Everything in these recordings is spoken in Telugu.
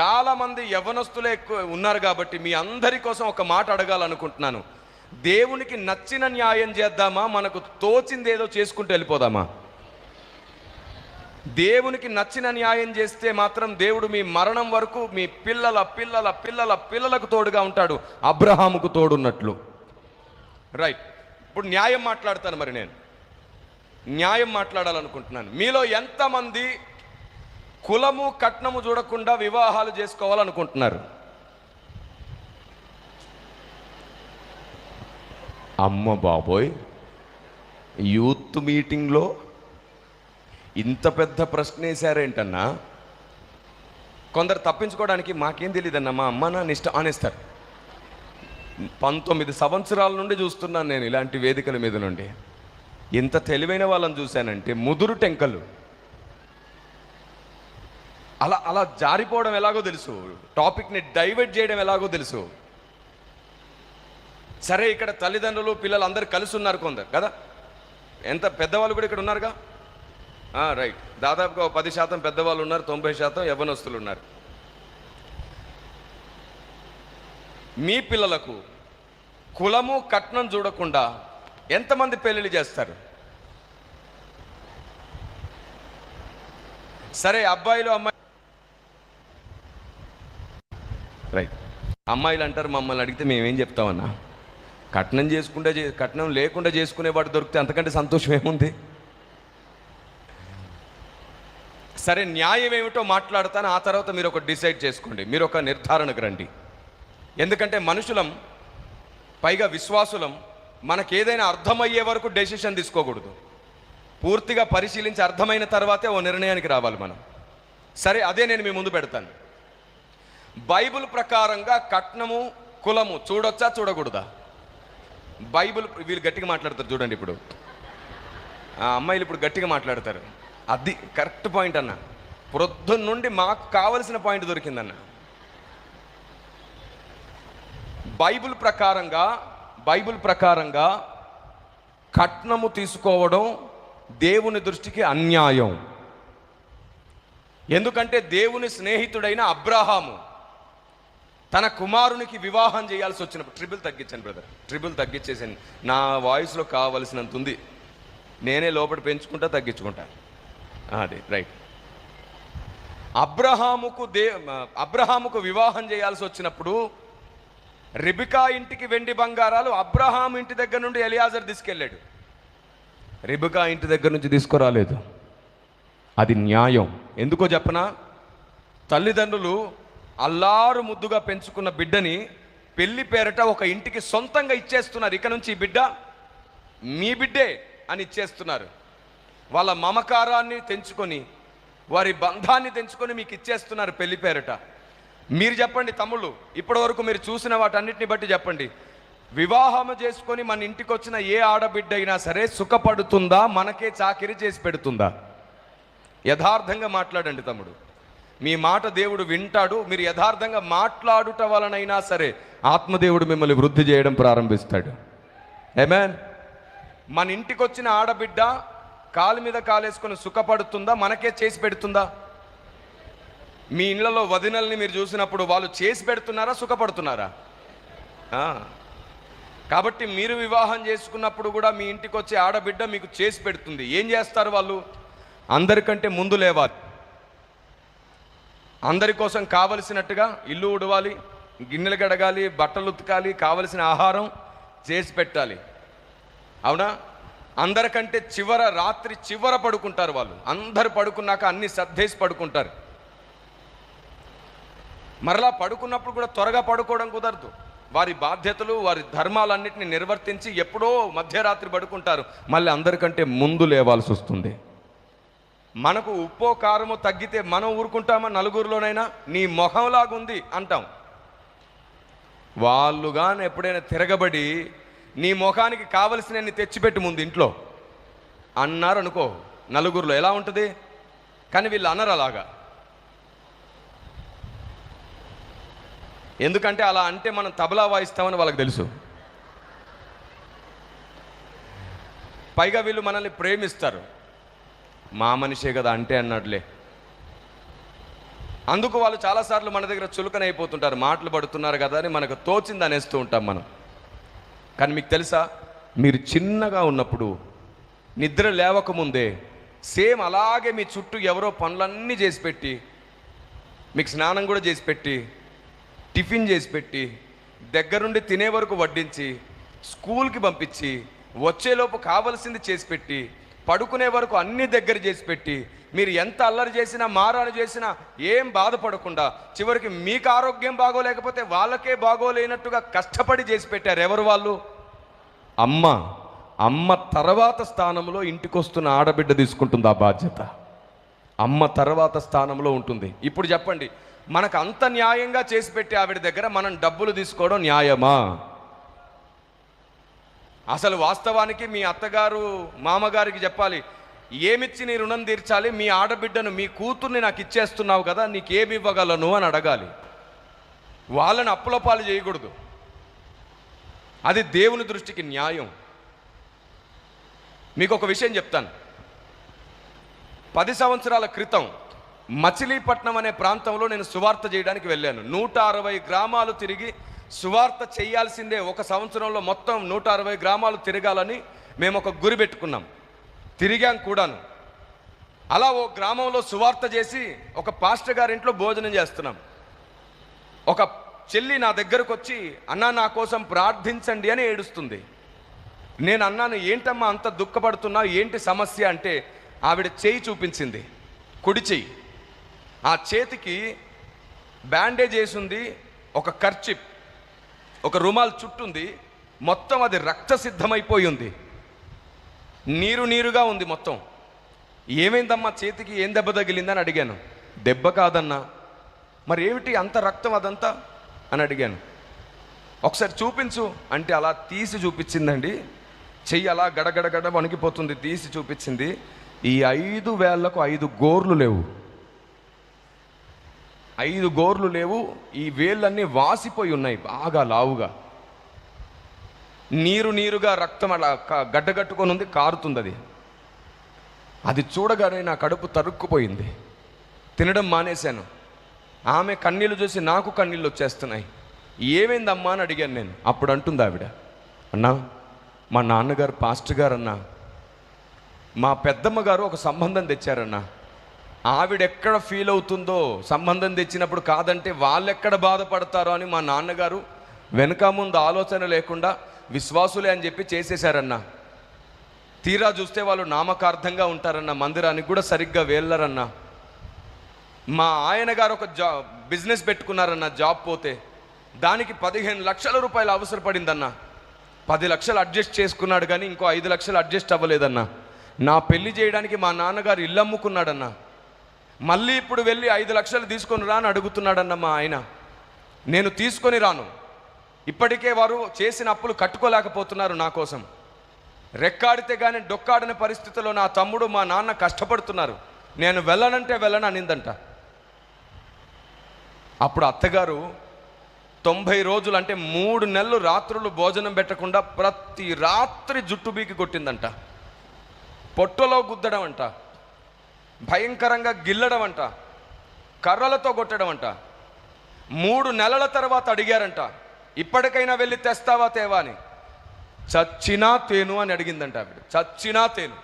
చాలామంది యవనస్తులే ఎక్కువ ఉన్నారు కాబట్టి మీ అందరి కోసం ఒక మాట అడగాలనుకుంటున్నాను. దేవునికి నచ్చిన న్యాయం చేద్దామా? మనకు తోచింది ఏదో చేసుకుంటూ వెళ్ళిపోదామా? దేవునికి నచ్చిన న్యాయం చేస్తే మాత్రం దేవుడు మీ మరణం వరకు మీ పిల్లల పిల్లల పిల్లల పిల్లలకు తోడుగా ఉంటాడు. అబ్రహాముకు తోడున్నట్లు. రైట్. ఇప్పుడు న్యాయం మాట్లాడతాను మరి నేను. న్యాయం మాట్లాడాలనుకుంటున్నాను. మీలో ఎంతమంది కులము కట్నము చూడకుండా వివాహాలు చేసుకోవాలనుకుంటున్నారు. అమ్మ బాబోయ్ యూత్ మీటింగ్లో ఇంత పెద్ద ప్రశ్న వేశారేంటన్నా కొందరు తప్పించుకోవడానికి మాకేం తెలియదన్నా మా అమ్మ నాన్న ఇష్టం అనేస్తారు పంతొమ్మిది సంవత్సరాల నుండి చూస్తున్నాను నేను ఇలాంటి వేదికల మీద నుండి. ఎంత తెలివైన వాళ్ళని చూశానంటే ముదురు టెంకలు. అలా అలా జారిపోవడం ఎలాగో తెలుసు. టాపిక్ని డైవర్ట్ చేయడం ఎలాగో తెలుసు. సరే ఇక్కడ తల్లిదండ్రులు పిల్లలు అందరు కలిసి ఉన్నారు కొందరు కదా? ఎంత పెద్దవాళ్ళు కూడా ఇక్కడ ఉన్నారుగా? రైట్ దాదాపుగా పది శాతం పెద్దవాళ్ళు ఉన్నారు తొంభై శాతం యవనస్తులు ఉన్నారు. మీ పిల్లలకు కులము కట్నం చూడకుండా ఎంతమంది పెళ్ళిళ్ళు చేస్తారు? సరే అబ్బాయిలు అమ్మాయిలు రైట్ అమ్మాయిలు అంటారు మమ్మల్ని అడిగితే మేమేం చెప్తామన్నా? కట్నం చేసుకుంటే కట్నం లేకుండా చేసుకునేవాడు దొరికితే అంతకంటే సంతోషం ఏముంది? సరే న్యాయం ఏమిటో మాట్లాడతాను ఆ తర్వాత మీరు ఒక డిసైడ్ చేసుకోండి. మీరు ఒక నిర్ధారణకు రండి. ఎందుకంటే మనుషులం పైగా విశ్వాసులం మనకి ఏదైనా అర్థమయ్యే వరకు డెసిషన్ తీసుకోకూడదు. పూర్తిగా పరిశీలించి అర్థమైన తర్వాతే ఓ నిర్ణయానికి రావాలి మనం. సరే అదే నేను మీ ముందు పెడతాను. బైబిల్ ప్రకారంగా కట్నము కులము చూడొచ్చా చూడకూడదా? బైబిల్ వీళ్ళు గట్టిగా మాట్లాడతారు చూడండి ఇప్పుడు. ఆ అమ్మాయిలు ఇప్పుడు గట్టిగా మాట్లాడతారు. అది కరెక్ట్ పాయింట్ అన్న. ప్రొద్దున నుండి మాకు కావలసిన పాయింట్ దొరికిందన్న. బైబిల్ ప్రకారంగా బైబిల్ ప్రకారంగా కట్నము తీసుకోవడం దేవుని దృష్టికి అన్యాయం. ఎందుకంటే దేవుని స్నేహితుడైన అబ్రహాము తన కుమారునికి వివాహం చేయాల్సి వచ్చినప్పుడు ట్రిబుల్ తగ్గించాను బ్రదర్. ట్రిబుల్ తగ్గించేసాను నా వాయిస్లో కావలసినంత ఉంది. నేనే లోపల పెంచుకుంటా తగ్గించుకుంటా. అది రైట్. అబ్రహాముకు దే అబ్రహాముకు వివాహం చేయాల్సి వచ్చినప్పుడు రిబికా ఇంటికి వెండి బంగారాలు అబ్రహాం ఇంటి దగ్గర నుండి ఎలియాజర్ తీసుకెళ్ళాడు. రిబికా ఇంటి దగ్గర నుంచి తీసుకురాలేదు. అది న్యాయం. ఎందుకో చెప్పనా? తల్లిదండ్రులు అల్లారు ముద్దుగా పెంచుకున్న బిడ్డని పెళ్ళి పేరట ఒక ఇంటికి సొంతంగా ఇచ్చేస్తున్నారు. ఇక నుంచి ఈ బిడ్డ మీ బిడ్డే అని ఇచ్చేస్తున్నారు. వాళ్ళ మమకారాన్ని తెంచుకొని వారి బంధాన్ని తెంచుకొని మీకు ఇచ్చేస్తున్నారు పెళ్ళి పేరట. మీరు చెప్పండి తమ్ముళ్ళు ఇప్పటి వరకు మీరు చూసిన వాటన్నిటిని బట్టి చెప్పండి. వివాహము చేసుకొని మన ఇంటికి వచ్చిన ఏ ఆడబిడ్డ అయినా సరే సుఖపడుతుందా మనకే చాకిరి చేసి పెడుతుందా? యథార్థంగా మాట్లాడండి తమ్ముడు. మీ మాట దేవుడు వింటాడు మీరు యథార్థంగా మాట్లాడుట వలనైనా సరే ఆత్మదేవుడు మిమ్మల్ని వృద్ధి చేయడం ప్రారంభిస్తాడు. ఏమేన్ మన ఇంటికి వచ్చిన ఆడబిడ్డ కాలు మీద కాలేసుకొని సుఖపడుతుందా? మనకే చేసి పెడుతుందా? మీ ఇళ్ళలో వదినల్ని మీరు చూసినప్పుడు వాళ్ళు చేసి పెడుతున్నారా సుఖపడుతున్నారా? కాబట్టి మీరు వివాహం చేసుకున్నప్పుడు కూడా మీ ఇంటికి వచ్చే ఆడబిడ్డ మీకు చేసి పెడుతుంది. ఏం చేస్తారు వాళ్ళు? అందరికంటే ముందు లేవాలి. అందరి కోసం కావలసినట్టుగా ఇల్లు ఉడవాలి గిన్నెలు గడగాలి బట్టలు ఉతకాలి కావలసిన ఆహారం చేసి పెట్టాలి. అవునా? అందరికంటే చివర రాత్రి చివర పడుకుంటారు వాళ్ళు. అందరు పడుకున్నాక అన్ని సర్దేసి పడుకుంటారు. మరలా పడుకున్నప్పుడు కూడా త్వరగా పడుకోవడం కుదరదు. వారి బాధ్యతలు వారి ధర్మాలన్నింటినీ నిర్వర్తించి ఎప్పుడో మధ్యరాత్రి పడుకుంటారు. మళ్ళీ అందరికంటే ముందు లేవాల్సి వస్తుంది. మనకు ఉప్పో కారము తగ్గితే మనం ఊరుకుంటామా నలుగురిలోనైనా? నీ మొహంలాగుంది అంటాం. వాళ్ళు కానీ ఎప్పుడైనా తిరగబడి నీ ముఖానికి కావలసినన్ని తెచ్చిపెట్టు ముందు ఇంట్లో. అన్నారు అనుకో నలుగురిలో ఎలా ఉంటుంది? కానీ వీళ్ళు అన్నారు అలాగా. ఎందుకంటే అలా అంటే మనం తబలా వాయిస్తామని వాళ్ళకి తెలుసు. పైగా వీళ్ళు మనల్ని ప్రేమిస్తారు. మా మనిషే కదా అంటే అన్నాడులే అందుకు వాళ్ళు చాలాసార్లు మన దగ్గర చులకన అయిపోతుంటారు మాటలు పడుతున్నారు కదా అని మనకు తోచింది అనేస్తూ ఉంటాం మనం. కానీ మీకు తెలుసా మీరు చిన్నగా ఉన్నప్పుడు నిద్ర లేవకముందే సేమ్ అలాగే మీ చుట్టూ ఎవరో పనులన్నీ చేసి పెట్టి మీకు స్నానం కూడా చేసి పెట్టి టిఫిన్ చేసి పెట్టి దగ్గరుండి తినే వరకు వడ్డించి స్కూల్కి పంపించి వచ్చేలోపు కావలసింది చేసి పెట్టి పడుకునే వరకు అన్ని దగ్గర చేసి పెట్టి మీరు ఎంత అల్లరి చేసినా మారాలు చేసినా ఏం బాధపడకుండా చివరికి మీకు ఆరోగ్యం బాగోలేకపోతే వాళ్ళకే బాగోలేనట్టుగా కష్టపడి చేసి పెట్టారు ఎవరు వాళ్ళు? అమ్మ. అమ్మ తర్వాత స్థానంలో ఇంటికి వస్తున్న ఆడబిడ్డ తీసుకుంటుంది ఆ బాధ్యత. అమ్మ తర్వాత స్థానంలో ఉంటుంది. ఇప్పుడు చెప్పండి మనకు అంత న్యాయంగా చేసి పెట్టి ఆవిడ దగ్గర మనం డబ్బులు తీసుకోవడం న్యాయమా? అసలు వాస్తవానికి మీ అత్తగారు మామగారికి చెప్పాలి ఏమిచ్చి నీ రుణం తీర్చాలి? మీ ఆడబిడ్డను మీ కూతుర్ని నాకు ఇచ్చేస్తున్నావు కదా నీకేమి ఇవ్వగలను? అని అడగాలి. వాళ్ళని అప్పుల పాలు చేయకూడదు. అది దేవుని దృష్టికి న్యాయం. మీకు ఒక విషయం చెప్తాను. పది సంవత్సరాల క్రితం మచిలీపట్నం అనే ప్రాంతంలో నేను సువార్త చేయడానికి వెళ్ళాను. నూట అరవై గ్రామాలు తిరిగి సువార్త చేయాల్సిందే ఒక సంవత్సరంలో మొత్తం నూట అరవై గ్రామాలు తిరగాలని మేము ఒక గురి పెట్టుకున్నాం. తిరిగాం కూడాను. అలా ఓ గ్రామంలో సువార్త చేసి ఒక పాస్టర్ గారింట్లో భోజనం చేస్తున్నాం. ఒక చెల్లి నా దగ్గరకు వచ్చి అన్నా నా కోసం ప్రార్థించండి అని ఏడుస్తుంది. నేను అన్నాను ఏంటమ్మా అంత దుఃఖపడుతున్నా ఏంటి సమస్య? అంటే ఆవిడ చేయి చూపించింది. కుడి చెయ్యి. ఆ చేతికి బ్యాండేజ్ వేసింది ఒక కర్చిప్ ఒక రుమాల్ చుట్టుంది మొత్తం అది రక్త సిద్ధమైపోయి ఉంది నీరు నీరుగా ఉంది మొత్తం. ఏమైందమ్మా చేతికి ఏం దెబ్బ తగిలిందని అడిగాను. దెబ్బ కాదన్నా. మరి ఏమిటి అంత రక్తం అదంతా? అని అడిగాను. ఒకసారి చూపించు అంటే అలా తీసి చూపించిందండి. చెయ్యి అలా గడగడగడ వణికిపోతుంది తీసి చూపించింది. ఈ ఐదు వేళ్ళకు ఐదు గోర్లు లేవు. ఐదు గోర్లు లేవు ఈ వేళ్ళన్నీ వాసిపోయి ఉన్నాయి బాగా లావుగా. నీరు నీరుగా రక్తం అలా గడ్డగట్టుకొని ఉంది కారుతుంది అది అది చూడగానే నా కడుపు తరుక్కుపోయింది. తినడం మానేశాను. ఆమె కన్నీళ్ళు చూసి నాకు కన్నీళ్ళు వచ్చేస్తున్నాయి. ఏమైందమ్మా అని అడిగాను నేను. అప్పుడు అంటుంది ఆవిడ అన్నా మా నాన్నగారు పాస్టర్ గారు అన్నా మా పెద్దమ్మ గారు ఒక సంబంధం తెచ్చారన్నా. ఆవిడ ఎక్కడ ఫీల్ అవుతుందో సంబంధం తెచ్చినప్పుడు కాదంటే వాళ్ళెక్కడ బాధపడతారో అని మా నాన్నగారు వెనక ముందు ఆలోచన లేకుండా విశ్వాసులే అని చెప్పి చేసేశారన్న. తీరా చూస్తే వాళ్ళు నామకార్థంగా ఉంటారన్న మందిరానికి కూడా సరిగ్గా వెళ్ళరన్నా. మా ఆయన గారు ఒక జా బిజినెస్ పెట్టుకున్నారన్న జాబ్ పోతే. దానికి పదిహేను లక్షల రూపాయలు అవసరపడిందన్న. పది లక్షలు అడ్జస్ట్ చేసుకున్నాడు కానీ ఇంకో ఐదు లక్షలు అడ్జస్ట్ అవ్వలేదన్న. నా పెళ్ళి చేయడానికి మా నాన్నగారు ఇల్లు అమ్ముకున్నాడన్నా. మళ్ళీ ఇప్పుడు వెళ్ళి ఐదు లక్షలు తీసుకొని రా అని అడుగుతున్నాడన్న మా ఆయన. నేను తీసుకొని రాను. ఇప్పటికే వారు చేసిన అప్పులు కట్టుకోలేకపోతున్నారు నా కోసం. రెక్కాడితే కానీ డొక్కాడని పరిస్థితిలో నా తమ్ముడు మా నాన్న కష్టపడుతున్నారు. నేను వెళ్ళనంటే వెళ్ళను అనిందంట. అప్పుడు అత్తగారు తొంభై రోజులు అంటే మూడు నెలలు రాత్రులు భోజనం పెట్టకుండా ప్రతి రాత్రి జుట్టు బీకి కొట్టిందంట. పొట్టలో గుద్దడం అంట. భయంకరంగా గిల్లడం అంట కర్రలతో కొట్టడం అంట మూడు నెలల తర్వాత అడిగారంట ఇప్పటికైనా వెళ్ళి తెస్తావా తేవా అని. చచ్చినా తేను అని అడిగిందంట ఆవిడ. చచ్చినా తేను.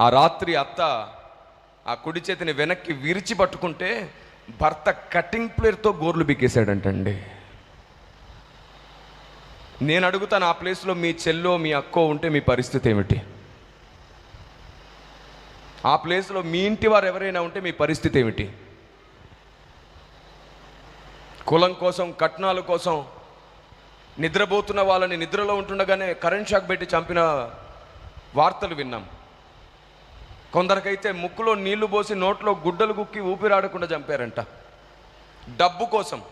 ఆ రాత్రి అత్త ఆ కుడి చేతిని వెనక్కి విరిచి పట్టుకుంటే భర్త కటింగ్ ప్లేర్తో గోర్లు బీకేశాడంటండి నేను అడుగుతాను ఆ ప్లేస్లో మీ చెల్లో మీ అక్కో ఉంటే మీ పరిస్థితి ఏమిటి? ఆ ప్లేస్లో మీ ఇంటి వారు ఎవరైనా ఉంటే మీ పరిస్థితి ఏమిటి? కులం కోసం కట్నాల కోసం నిద్రపోతున్న వాళ్ళని నిద్రలో ఉంటుండగానే కరెంట్ షాక్ పెట్టి చంపిన వార్తలు విన్నాం. కొందరికైతే ముక్కులో నీళ్ళు పోసి నోట్లో గుడ్డలు గుక్కి ఊపిరాడకుండా చంపారంట. డబ్బు కోసం.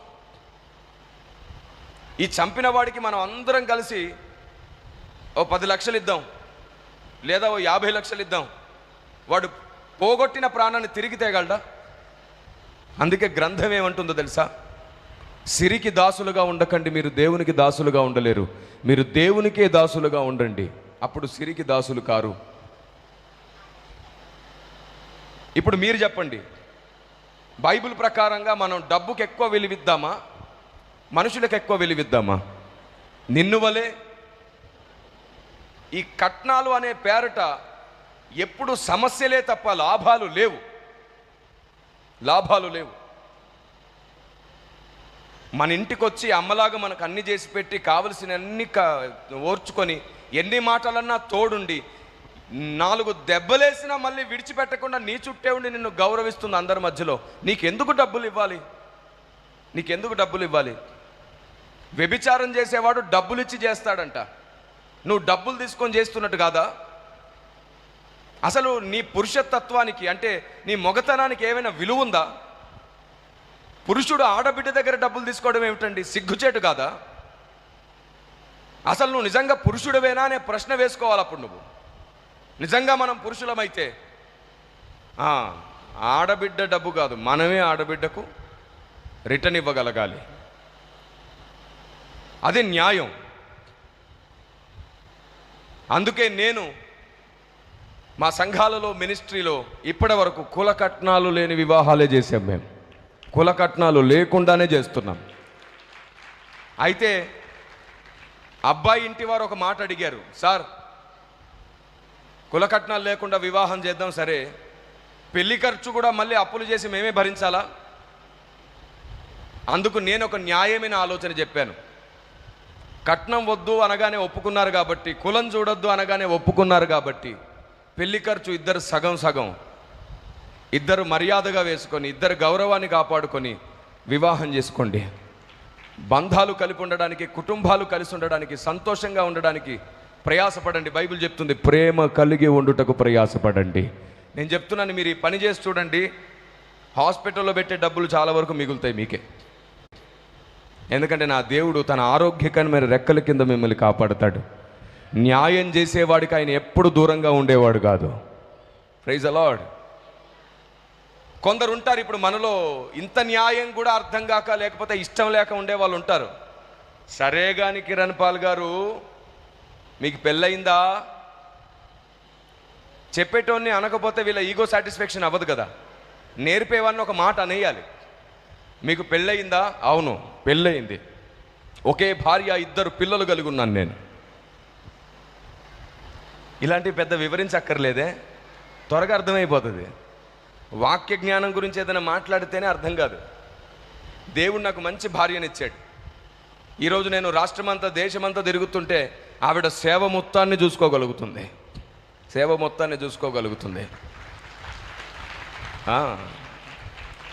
ఈ చంపిన వాడికి మనం అందరం కలిసి ఓ పది లక్షలు ఇద్దాం లేదా ఓ యాభై లక్షలు ఇద్దాం. వాడు పోగొట్టిన ప్రాణాన్ని తిరిగి తేగలడా? అందుకే గ్రంథం ఏమంటుందో తెలుసా? సిరికి దాసులుగా ఉండకండి మీరు దేవునికి దాసులుగా ఉండలేరు. మీరు దేవునికే దాసులుగా ఉండండి. అప్పుడు సిరికి దాసులు కారు. ఇప్పుడు మీరు చెప్పండి. బైబిల్ ప్రకారంగా మనం డబ్బుకి ఎక్కువ విలువిద్దామా? మనుషులకు ఎక్కువ విలువిద్దామా? నిన్ను వలే ఈ కట్నాలు అనే పేరట ఎప్పుడు సమస్యలే తప్ప లాభాలు లేవు. లాభాలు లేవు. మన ఇంటికి వచ్చి అమ్మలాగా మనకు అన్ని చేసి పెట్టి కావలసిన అన్ని క- ఓర్చుకొని ఎన్ని మాటలన్నా తోడుండి నాలుగు దెబ్బలేసినా మళ్ళీ విడిచిపెట్టకుండా నీ చుట్టే ఉండి నిన్ను గౌరవిస్తుంది అందరి మధ్యలో. నీకెందుకు డబ్బులు ఇవ్వాలి? నీకెందుకు డబ్బులు ఇవ్వాలి? వ్యభిచారం చేసేవాడు డబ్బులు ఇచ్చి చేస్తాడంట. నువ్వు డబ్బులు తీసుకొని చేస్తున్నట్టు కాదా? అసలు నీ పురుషతత్వానికి అంటే నీ మొగతనానికి ఏమైనా విలువ ఉందా? పురుషుడు ఆడబిడ్డ దగ్గర డబ్బులు తీసుకోవడం ఏమిటండి? సిగ్గుచేటు కాదా? అసలు నువ్వు నిజంగా పురుషుడివేనా అనే ప్రశ్న వేసుకోవాలి అప్పుడు నువ్వు. నిజంగా మనం పురుషులమైతే ఆడబిడ్డ డబ్బు కాదు మనమే ఆడబిడ్డకు రిటర్న్ ఇవ్వగలగాలి. అది న్యాయం. అందుకే నేను మా సంఘాలలో మినిస్ట్రీలో ఇప్పటి వరకు కుల కట్నాలు లేని వివాహాలే చేసాం మేము. కుల కట్నాలు లేకుండానే చేస్తున్నాం. అయితే అబ్బాయి ఇంటి వారు ఒక మాట అడిగారు సార్ కుల కట్నాలు లేకుండా వివాహం చేద్దాం సరే. పెళ్ళి ఖర్చు కూడా మళ్ళీ అప్పులు చేసి మేమే భరించాలా? అందుకు నేను ఒక న్యాయమైన ఆలోచన చెప్పాను. కట్నం వద్దు అనగానే ఒప్పుకున్నారు కాబట్టి కులం చూడొద్దు అనగానే ఒప్పుకున్నారు కాబట్టి పెళ్ళి ఖర్చు ఇద్దరు సగం సగం. ఇద్దరు మర్యాదగా వేసుకొని ఇద్దరు గౌరవాన్ని కాపాడుకొని వివాహం చేసుకోండి. బంధాలు కలిపి ఉండడానికి కుటుంబాలు కలిసి ఉండడానికి సంతోషంగా ఉండడానికి ప్రయాసపడండి. బైబిల్ చెప్తుంది ప్రేమ కలిగి ఉండుటకు ప్రయాసపడండి. నేను చెప్తున్నాను మీరు ఈ పని చేసి చూడండి. హాస్పిటల్లో పెట్టే డబ్బులు చాలా వరకు మిగులుతాయి మీకే. ఎందుకంటే నా దేవుడు తన ఆరోగ్యకరమైన రెక్కల కింద మిమ్మల్ని కాపాడుతాడు. న్యాయం చేసేవాడికి ఆయన ఎప్పుడు దూరంగా ఉండేవాడు కాదు. ప్రైజ్ అలాడ్ కొందరు ఉంటారు ఇప్పుడు మనలో ఇంత న్యాయం కూడా అర్థం కాక లేకపోతే ఇష్టం లేక ఉండే వాళ్ళు ఉంటారు. సరే కానీ కిరణ్ పాల్ గారు మీకు పెళ్ళయిందా? చెప్పేటోన్ని అనకపోతే వీళ్ళ ఈగో సాటిస్ఫాక్షన్ అవ్వదు కదా. నేర్పేవాడిని ఒక మాట అనేయాలి. మీకు పెళ్ళయిందా? అవును పెళ్ళయింది. ఒకే భార్య ఇద్దరు పిల్లలు కలిగి ఉన్నాను నేను. ఇలాంటివి పెద్ద వివరించక్కర్లేదే. త్వరగా అర్థమైపోతుంది. వాక్య జ్ఞానం గురించి ఏదైనా మాట్లాడితేనే అర్థం కాదు. దేవుడు నాకు మంచి భార్యనిచ్చాడు. ఈరోజు నేను రాష్ట్రమంతా దేశమంతా తిరుగుతుంటే ఆవిడ సేవ మొత్తాన్ని చూసుకోగలుగుతుంది. సేవ మొత్తాన్ని చూసుకోగలుగుతుంది.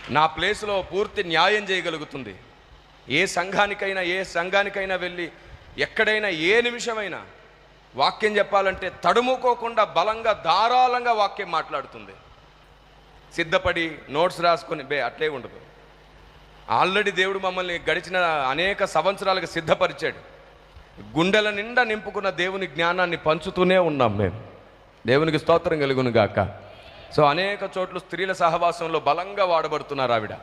నా ప్లేస్లో పూర్తి న్యాయం చేయగలుగుతుంది. ఏ సంఘానికైనా ఏ సంఘానికైనా వెళ్ళి ఎక్కడైనా ఏ నిమిషమైనా వాక్యం చెప్పాలంటే తడుముకోకుండా బలంగా ధారాళంగా వాక్యం మాట్లాడుతుంది. సిద్ధపడి నోట్స్ రాసుకొని బే అట్లే ఉండదు. ఆల్రెడీ దేవుడు మమ్మల్ని గడిచిన అనేక సంవత్సరాలుగా సిద్ధపరిచాడు. గుండెల నిండా నింపుకున్న దేవుని జ్ఞానాన్ని పంచుతూనే ఉన్నాం మేము. దేవునికి స్తోత్రం కలుగును గాక. సో అనేక చోట్ల స్త్రీల సహవాసంలో బలంగా వాడబడుతున్నారు ఆవిడ.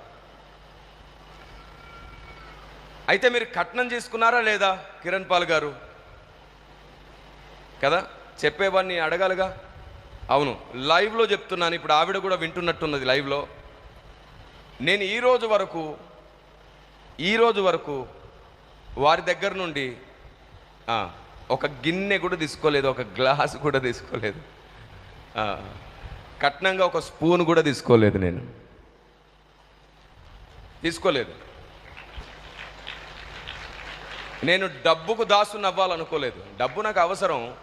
అయితే మీరు కట్నం చేసుకున్నారా లేదా కిరణ్ పాల్ గారు? కదా? చెప్పేవాడిని అడగాలిగా? అవును లైవ్లో చెప్తున్నాను ఇప్పుడు ఆవిడ కూడా వింటున్నట్టున్నది లైవ్లో. నేను ఈ రోజు వరకు ఈ రోజు వరకు వారి దగ్గర నుండి ఒక గిన్నె కూడా తీసుకోలేదు ఒక గ్లాస్ కూడా తీసుకోలేదు. కట్నంగా ఒక స్పూన్ కూడా తీసుకోలేదు నేను. తీసుకోలేదు. నేను డబ్బుకు దాసు నవ్వాలనుకోలేదు డబ్బు నాకు అవసరం.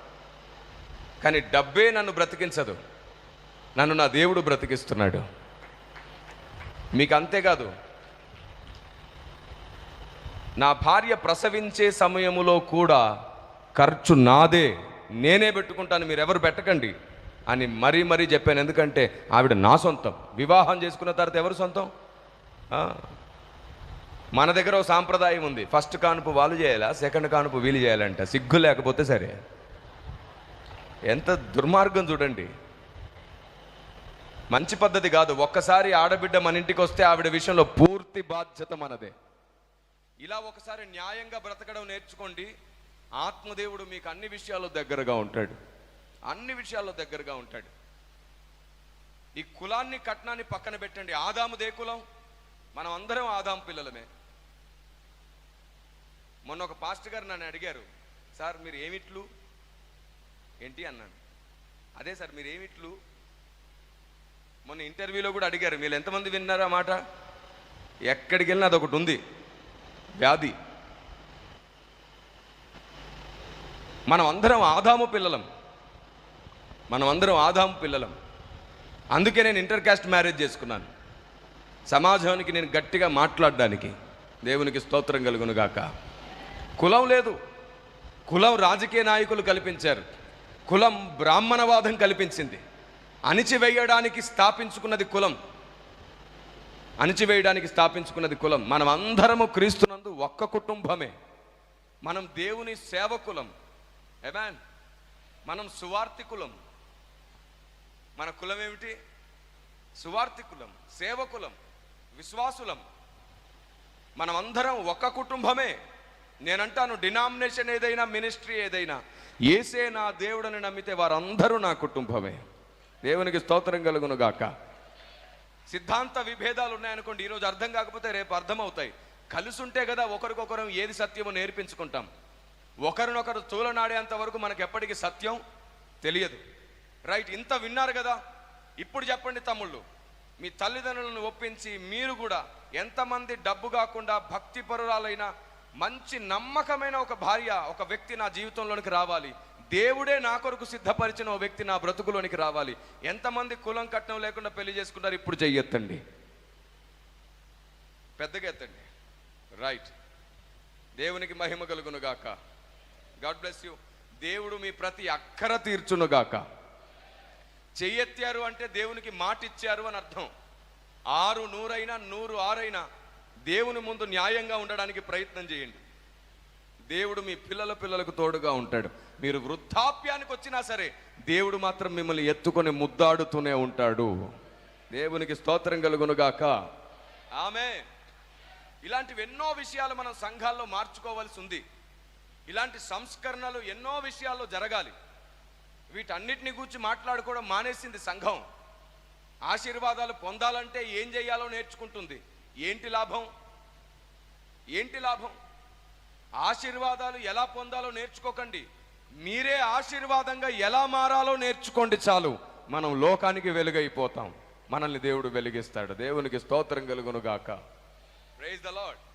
కానీ డబ్బే నన్ను బ్రతికించదు. నన్ను నా దేవుడు బ్రతికిస్తున్నాడు. మీకు అంతేకాదు నా భార్య ప్రసవించే సమయములో కూడా ఖర్చు నాదే. నేనే పెట్టుకుంటాను మీరు ఎవరు పెట్టకండి అని మరీ మరీ చెప్పాను. ఎందుకంటే ఆవిడ నా సొంతం. వివాహం చేసుకున్న తర్వాత ఎవరు సొంతం? మన దగ్గర ఒక సాంప్రదాయం ఉంది. ఫస్ట్ కానుపు వాళ్ళు చేయాలా సెకండ్ కానుపు వీలు చేయాలంట. సిగ్గు లేకపోతే సరే. ఎంత దుర్మార్గం చూడండి. మంచి పద్ధతి కాదు. ఒక్కసారి ఆడబిడ్డ మన ఇంటికి వస్తే ఆవిడ విషయంలో పూర్తి బాధ్యత మనదే. ఇలా ఒకసారి న్యాయంగా బ్రతకడం నేర్చుకోండి. ఆత్మదేవుడు మీకు అన్ని విషయాల్లో దగ్గరగా ఉంటాడు. అన్ని విషయాల్లో దగ్గరగా ఉంటాడు. ఈ కులాన్ని కట్నాన్ని పక్కన పెట్టండి. ఆదాముదే కులం. మనం అందరం ఆదాము పిల్లలమే. మొన్న ఒక పాస్టర్ గారు నన్ను అడిగారు సార్ మీరు ఏమిట్లు? ఏంటి అన్నాను. అదే సార్ మీరు ఏమిట్లు మొన్న ఇంటర్వ్యూలో కూడా అడిగారు మీరు ఎంతమంది విన్నారా మాట? ఎక్కడికి వెళ్ళినా అదొకటి ఉంది. వ్యాధి. మనం అందరం ఆదాము పిల్లలం. మనం అందరం ఆదాము పిల్లలం. అందుకే నేను ఇంటర్ కాస్ట్ మ్యారేజ్ చేసుకున్నాను. సమాజానికి నేను గట్టిగా మాట్లాడడానికి దేవునికి స్తోత్రం కలుగునుగాక కులం లేదు. కులం రాజకీయ నాయకులు కల్పించారు. కులం బ్రాహ్మణవాదం కల్పించింది. అణిచివేయడానికి స్థాపించుకున్నది కులం. అణిచివేయడానికి స్థాపించుకున్నది కులం. మనం అందరము క్రీస్తునందు ఒక్క కుటుంబమే. మనం దేవుని సేవకులం. ఎమాన్ మనం సువార్తికులం మన కులం ఏమిటి సువార్తికులం సేవకులం విశ్వాసులం. మనమందరం ఒక ఒక్క కుటుంబమే. నేనంటాను డినామినేషన్ ఏదైనా మినిస్ట్రీ ఏదైనా ఏసే నా దేవుడని నమ్మితే వారందరూ నా కుటుంబమే. దేవునికి స్తోత్రం కలుగును గాక సిద్ధాంత విభేదాలు ఉన్నాయనుకోండి ఈరోజు అర్థం కాకపోతే రేపు అర్థమవుతాయి. కలుసుంటే కలిసి ఉంటే కదా ఒకరికొకరం ఏది సత్యమో నేర్పించుకుంటాం. ఒకరినొకరు తూలనాడేంత వరకు మనకు ఎప్పటికీ సత్యం తెలియదు. రైట్ ఇంత విన్నారు కదా? ఇప్పుడు చెప్పండి తమ్ముళ్ళు మీ తల్లిదండ్రులను ఒప్పించి మీరు కూడా ఎంతమంది డబ్బు కాకుండా భక్తి పరురాలైన మంచి నమ్మకమైన ఒక భార్య ఒక వ్యక్తి నా జీవితంలోనికి రావాలి. దేవుడే నా కొరకు సిద్ధపరిచిన ఓ వ్యక్తి నా బ్రతుకులోనికి రావాలి. ఎంతమంది కులం కట్నం లేకుండా పెళ్ళి చేసుకున్నారు ఇప్పుడు చెయ్యొత్తండి పెద్దగా ఎత్తండి రైట్ దేవునికి మహిమ కలుగును గాక. గాడ్ బ్లెస్ యూ దేవుడు మీ ప్రతి అక్కర తీర్చును గాక. చెయ్యెత్తారు అంటే దేవునికి మాట ఇచ్చారు అని అర్థం. ఆరు నూరైనా నూరు ఆరైనా దేవుని ముందు న్యాయంగా ఉండడానికి ప్రయత్నం చేయండి. దేవుడు మీ పిల్లల పిల్లలకు తోడుగా ఉంటాడు. మీరు వృద్ధాప్యానికి వచ్చినా సరే దేవుడు మాత్రం మిమ్మల్ని ఎత్తుకొని ముద్దాడుతూనే ఉంటాడు. దేవునికి స్తోత్రం కలుగునుగాక. ఆమె. ఇలాంటివి ఎన్నో విషయాలు మనం సంఘాల్లో మార్చుకోవాల్సి ఉంది. ఇలాంటి సంస్కరణలు ఎన్నో విషయాల్లో జరగాలి. వీటన్నిటిని గురించి మాట్లాడుకోవడం మానేసింది సంఘం. ఆశీర్వాదాలు పొందాలంటే ఏం చేయాలో నేర్చుకుంటుంది. ఏంటి లాభం? ఏంటి లాభం? ఆశీర్వాదాలు ఎలా పొందాలో నేర్చుకోకండి. మీరే ఆశీర్వాదంగా ఎలా మారాలో నేర్చుకోండి చాలు. మనం లోకానికి వెలుగైపోతాం. మనల్ని దేవుడు వెలిగిస్తాడు. దేవునికి స్తోత్రం కలుగును గాక ప్రైజ్ ద లాడ్